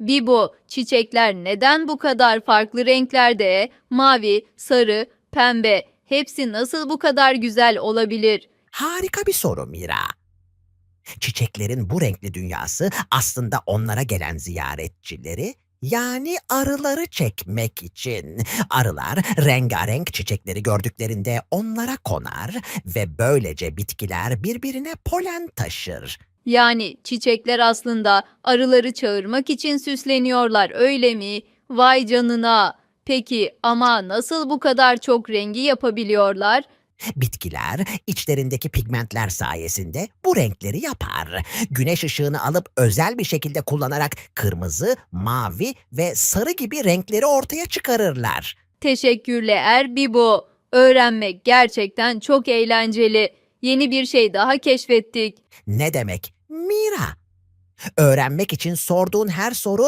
Bibo, çiçekler neden bu kadar farklı renklerde? Mavi, sarı, pembe. Hepsi nasıl bu kadar güzel olabilir? Harika bir soru Mira. Çiçeklerin bu renkli dünyası aslında onlara gelen ziyaretçileri yani arıları çekmek için. Arılar rengarenk çiçekleri gördüklerinde onlara konar ve böylece bitkiler birbirine polen taşır. Yani çiçekler aslında arıları çağırmak için süsleniyorlar öyle mi? Vay canına. Peki ama nasıl bu kadar çok rengi yapabiliyorlar? Bitkiler içlerindeki pigmentler sayesinde bu renkleri yapar. Güneş ışığını alıp özel bir şekilde kullanarak kırmızı, mavi ve sarı gibi renkleri ortaya çıkarırlar. Teşekkürler Bibo. Öğrenmek gerçekten çok eğlenceli. Yeni bir şey daha keşfettik. Ne demek? Mira. Öğrenmek için sorduğun her soru